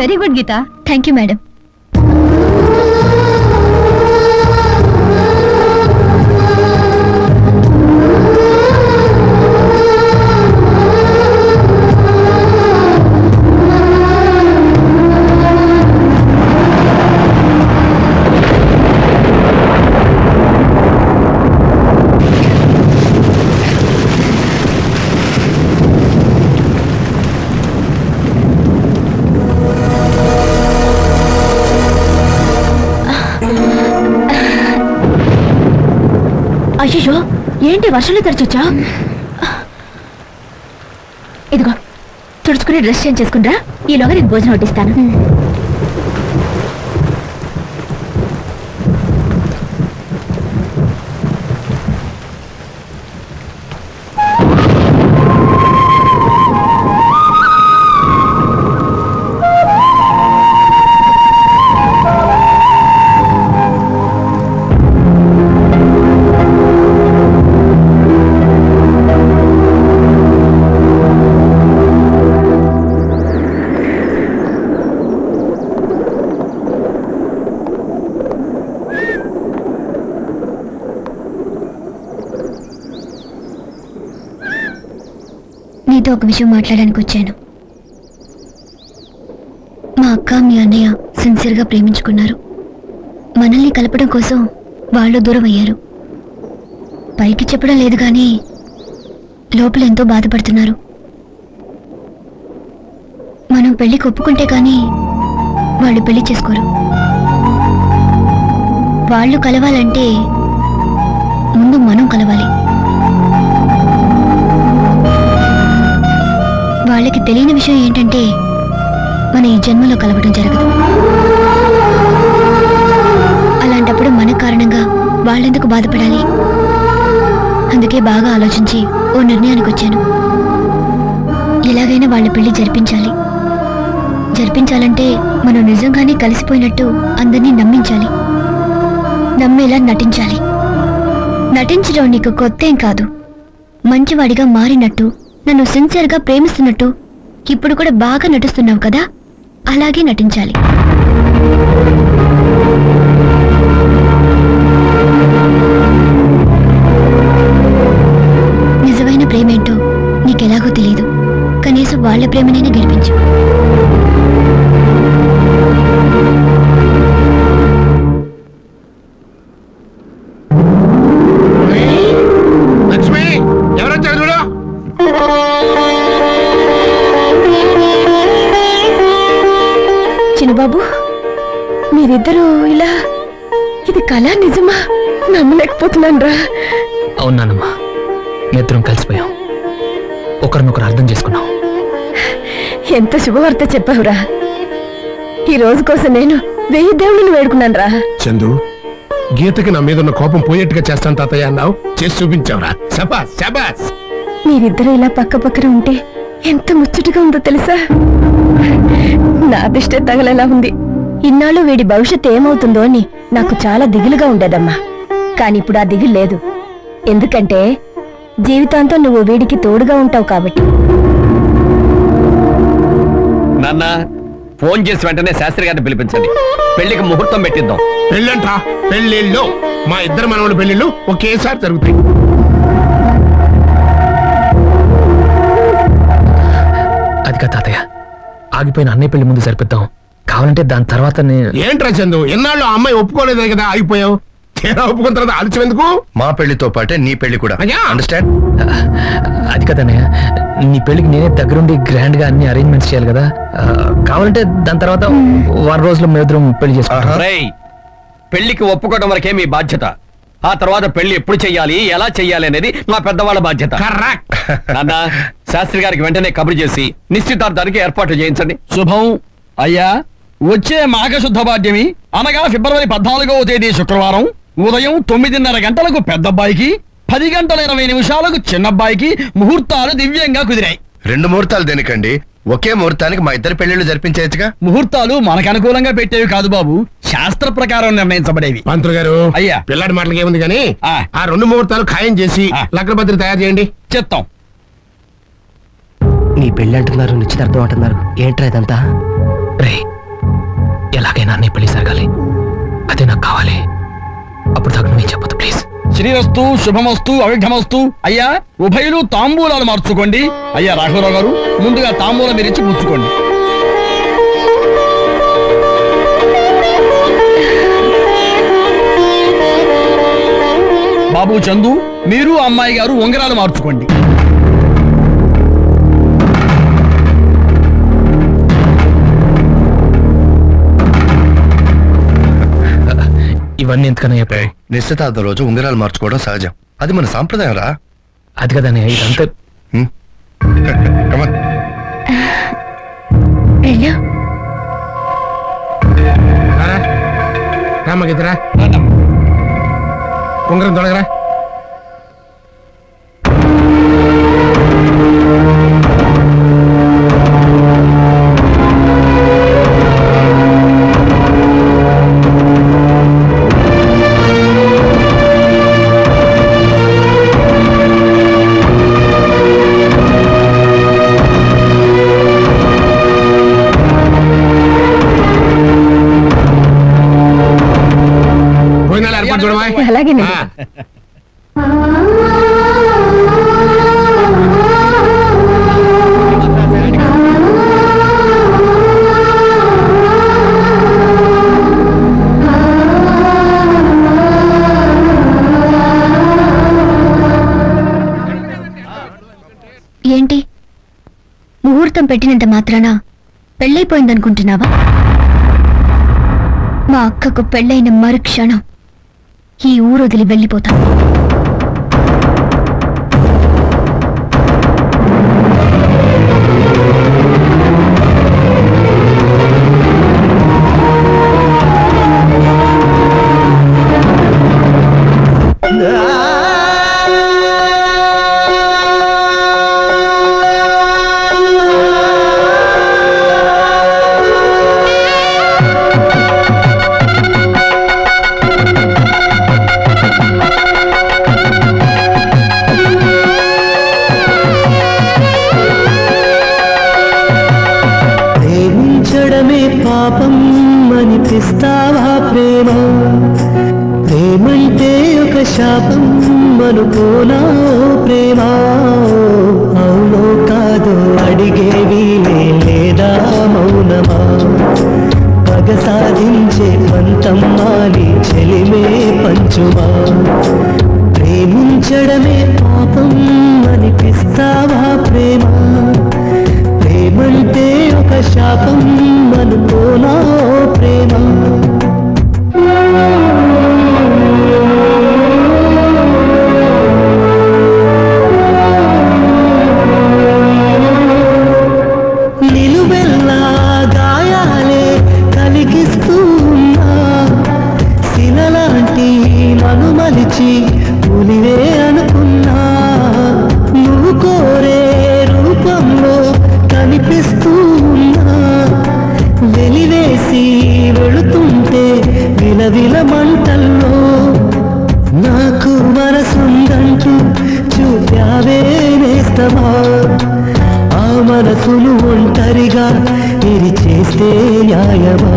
Very good Geetha. Thank you madam. ఏంటి వర్షంలో తడిచొచ్చా? ఇదిగో తుడుచుకుని డ్రెస్ చేంజ్ చేసుకుంటా. ఈలోగా నేను భోజనం వడ్డిస్తాను. నీతో ఒక విషయం మాట్లాడడానికి వచ్చాను. మా అక్క మీ అన్నయ్య సిన్సియర్గా ప్రేమించుకున్నారు. మనల్ని కలపడం కోసం వాళ్ళు దూరం అయ్యారు. పైకి చెప్పడం లేదు కానీ లోపల ఎంతో బాధపడుతున్నారు. మనం పెళ్ళికి ఒప్పుకుంటే కానీ వాళ్ళు పెళ్ళి చేసుకోరు. వాళ్ళు కలవాలంటే ముందు మనం కలవాలి. వీళ్ళకి తెలియని విషయం ఏంటంటే మన ఈ జన్మలో కలవడం జరగదు. అలాంటప్పుడు మన కారణంగా వాళ్ళెందుకు బాధపడాలి? అందుకే బాగా ఆలోచించి ఓ నిర్ణయానికి వచ్చాను. ఎలాగైనా వాళ్ళ పెళ్ళి జరిపించాలి. జరిపించాలంటే మనం నిజంగానే కలిసిపోయినట్టు అందరినీ నమ్మించాలి. నమ్మేలా నటించాలి. నటించడం నీకు కొత్త ఏం కాదు. మంచివాడిగా మారినట్టు నన్ను సిన్సియర్గా ప్రేమిస్తున్నట్టు ఇప్పుడు కూడా బాగా నటిస్తున్నావు కదా? అలాగే నటించాలి. నిజమైన ప్రేమేంటో నీకెలాగో తెలియదు కనీసం వాళ్ళ ప్రేమనైనా గెలిపించు. నమ్మలేకపోతున్నాను రా. అవునానమ్మా మిత్రం కలిసిపోయాం. ఒకరినొకరు అర్థం చేసుకున్నాం. ఎంత శుభవార్త చెప్పావురా. ఈ రోజు కోసం నేను వెయ్యి దేవుళ్ళని వేడుకున్నాను రా. చందు గీతకి నా మీద ఉన్న కోపం పోయేట్టుగా చేస్తాను తాతయ్య అన్నావు. చేసి చూపించావురా. శబాస్ శబాస్ మీరిద్దరూ ఇలా పక్క పక్కన ఉంటే ఎంత ముచ్చటగా ఉందో తెలుసా? నా అదిష్టే తగలేలా ఉంది. ఇన్నాళ్ళు వీడి భవిష్యత్తు ఏమవుతుందో అని నాకు చాలా దిగులుగా ఉండేదమ్మా. కాని ఇప్పుడు ఆ దిగులు లేదు. ఎందుకంటే జీవితాంతం నువ్వు వీడికి తోడుగా ఉంటావు కాబట్టి. నాన్న ఫోన్ చేసి వెంటనే శాస్త్రి గారిని పిలిపించండి. పెళ్ళికి ముహూర్తం పెట్టిద్దాం. పెళ్ళంటా పెళ్ళిళ్ళు మా ఇద్దరు మనవాళ్ళ పెళ్ళిళ్ళు ఒకేసారి జరుగుతాయి. అది కాదు తాతయ్య. ఆగిపోయిన అన్నయ్య పెళ్ళి ముందు సరిపిద్దాం కావాలంటే దాని తర్వాత నే- ఏంట్రా చందు ఎన్నాళ్ళు ఆ అమ్మాయి ఒప్పుకోలేదే కదా ఆగిపోయావు? తీరా ఒప్పుకున్న తర్వాత ఆలస్యం ఎందుకు మా పెళ్ళితో పాటే నీ పెళ్ళి కూడా. అయ్యా. అండర్స్టాండ్ అది కదన్నయ్య నీ పెళ్ళికి నేనే దగ్గరుండి గ్రాండ్గా అన్ని అరేంజ్మెంట్స్ చేయాలి కదా. ఆ, కావాలంటే దాని తర్వాత వారం రోజులు మేమిద్దరం పెళ్ళి చేసుకుంటాం. రేయ్ పెళ్ళికి ఒప్పుకోవడం వరకే మీ బాధ్యత. ఆ తర్వాత పెళ్ళి ఎప్పుడు చెయ్యాలి ఎలా చెయ్యాలి అనేది మా పెద్దవాళ్ళ బాధ్యత. కరెక్ట్ నాన్న శాస్త్రి గారికి వెంటనే కబురు చేసి నిశ్చితార్థానికి ఏర్పాట్లు చేయించండి. శుభం. అయ్యా వచ్చే మాఘశుద్ధ పాడ్యమి అనగా ఫిబ్రవరి పద్నాలుగవ తేదీ శుక్రవారం. ఉదయం తొమ్మిదిన్నర గంటలకు పెద్దబ్బాయికి పది గంటల ఇరవై నిమిషాలకు చిన్నబ్బాయికి ముహూర్తాలు దివ్యంగా కుదిరాయి. రెండు ముహూర్తాలు దేనికండి? ఒకే ముహూర్తానికి మా ఇద్దరు పెళ్ళిళ్ళు జరిపించేయచ్చుగా? ముహూర్తాలు మనకు అనుకూలంగా పెట్టేవి కాదు బాబు. శాస్త్ర ప్రకారం నిర్ణయించబడేవి. పంతులు గారు అయ్యా. పిల్లాడి మాటలకి ఏముంది కానీ ఆ. ఆ రెండు ముహూర్తాలు ఖాయం చేసి. లగ్నపత్రి తయారు చేయండి. చెత్తం నీ పెళ్ళి అంటున్నారు నిశ్చితార్థం అంటున్నారు. ఏంట్రా ఇదంతా? రే ఎలాగైనా నీ పెళ్ళి జరగాలి. అప్పుడు దాకా నువ్వేం చెప్పదు ప్లీజ్ శ్రీరస్తు శుభమస్తు అవిఘ్నమస్తు. అయ్యా ఉభయులు తాంబూలాలు మార్చుకోండి. అయ్యా రాఘవరావు గారు ముందుగా తాంబూలం మీరు ఇచ్చి పుచ్చుకోండి బాబు చందు మీరు అమ్మాయి గారు ఉంగరాలు మార్చుకోండి. ఇవన్నీ ఎందుకన్నా చెప్పావు నిశ్చితార్థం రోజు ఉంగరాలు మార్చుకోవడం సహజం. అది మన సాంప్రదాయం రా. అది కదన్నయ్య ఇదంతా హ్మ్. Come on. వెళ్ళు రారా. రామగిద్దరా ఉంగరం తొలగరా ఏంటి? ముహూర్తం పెట్టినంత మాత్రాన? పెళ్ళైపోయిందనుకుంటున్నావా? మా అక్కకు పెళ్ళైన మరుక్షణం ఈ ఊరు వదిలి వెళ్ళిపోతా. పాపం అనిపిస్తావా ప్రేమ? ప్రేమంటే ఒక శాపం అనుకోనా ప్రేమ? అవునో కాదో అడిగేవి లేదా మౌనమా? పగ సాధించే పంతం మాని చెలిమే పంచుమా? ప్రేమించడమే పాపం అనిపిస్తావా ప్రేమ? ప్రేమంటే ఒక శాపం అనుకోనా ప్రేమ? విలవిల మంటల్లో నాకు మనసుందంటూ చూపావే నేస్తమా? ఆ మనసును ఒంటరిగా ఇది చేస్తే న్యాయమా?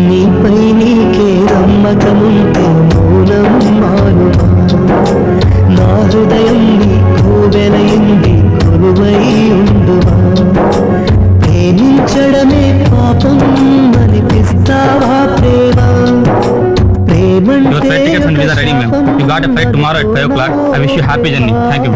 నీపై నీకే నమ్మకముంటే థ్యాంక్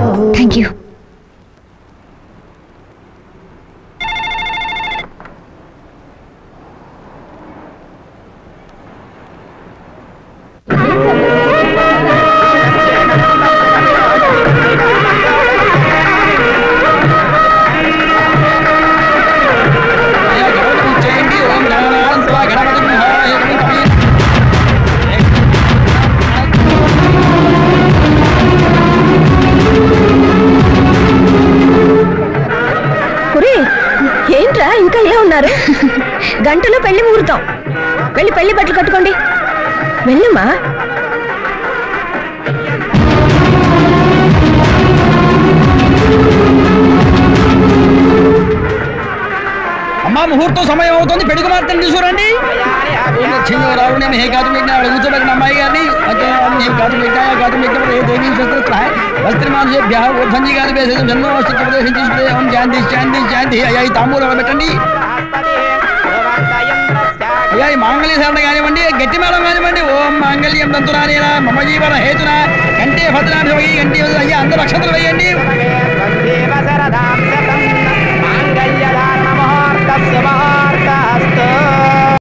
పెళ్లి ముహూర్తం వెళ్ళి పెళ్లి బట్టలు కట్టుకోండి వెళ్ళమ్మా అమ్మా మహాముహూర్తం సమయం అవుతుంది పెళ్లి కుమార్తెను తీసుకురండి రావుని హే కాదు మీకు కూర్చోబెట్టిన అమ్మాయి గారిని కాదు మీకు కాదు మీకు దేవీ శస్త్ర వస్త్రమాన్యేభ్య ఊర్ధంజి గారి వేసేది జన్మో ప్రదేశం తీసుకునే ఓం శాంతి శాంతి శాంతి అయ్యా ఈ తాంబూలం పెట్టండి అయ్యా ఈ మాంగళ్య శరణ కానివ్వండి గట్టి మేళం కానివ్వండి ఓం మాంగళ్యం దంతురానేనా మమ జీవన హేతున కంటే భద్రాభిమగి కంటే అయ్యా అందరూ అక్షతలు వేయండి దేవ శరదాం ముహూర్తస్య